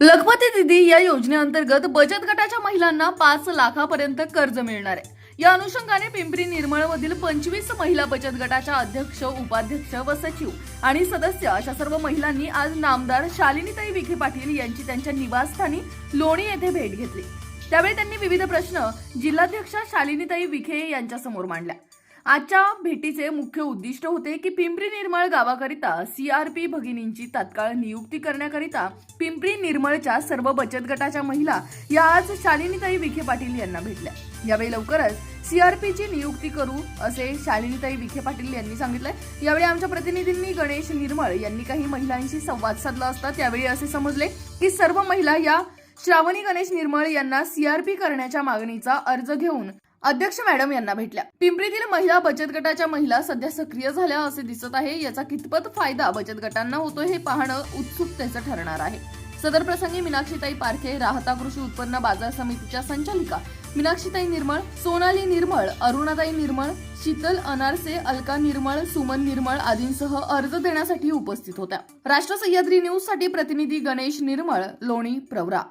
लखपती दिदी या योजनेअंतर्गत बचत गटाच्या महिलांना पाच लाखापर्यंत कर्ज मिळणार आहे. या अनुषंगाने पिंपरी निर्मळमधील पंचवीस महिला बचत गटाच्या अध्यक्ष उपाध्यक्ष व सचिव आणि सदस्य अशा सर्व महिलांनी आज नामदार शालिनीताई विखे पाटील यांची त्यांच्या निवासस्थानी लोणी येथे भेट घेतली. त्यावेळी त्यांनी विविध प्रश्न जिल्हाध्यक्ष शालिनीताई विखे यांच्यासमोर मांडल्या. आजच्या भेटीचे मुख्य उद्दिष्ट होते की पिंपरी निर्मळ गावाकरिता सी आर पी भगिनींची तात्काळ नियुक्ती करण्याकरिता पिंपरी निर्मळच्या सर्व बचत गटाच्या महिला या आज शालिनीताई विखे पाटील यांना भेटल्या. यावेळी लवकरच सीआरपीची नियुक्ती करू असे शालिनीताई विखे पाटील यांनी सांगितलंय. यावेळी आमच्या प्रतिनिधींनी गणेश निर्मळ यांनी काही महिलांशी संवाद साधला असता त्यावेळी असे समजले की सर्व महिला या श्रावणी गणेश निर्मळ यांना सीआरपी करण्याच्या मागणीचा अर्ज घेऊन अध्यक्ष मॅडम यांना भेटल्या. पिंपरीतील महिला बचत गटाच्या महिला सध्या सक्रिय झाल्या असे दिसत आहे. याचा कितपत फायदा बचत गटांना होतो हे पाहणं उत्सुकतेचं ठरणार आहे. सदर प्रसंगी मीनाक्षीताई पारखे राहता कृषी उत्पन्न बाजार समितीच्या संचालिका मीनाक्षीताई निर्मळ सोनाली निर्मळ अरुणाताई निर्मळ शीतल अनारसे अलका निर्मळ सुमन निर्मळ आदींसह अर्ज देण्यासाठी उपस्थित होत्या. राष्ट्र सह्याद्री न्यूजसाठी प्रतिनिधी गणेश निर्मळ लोणी प्रवरा.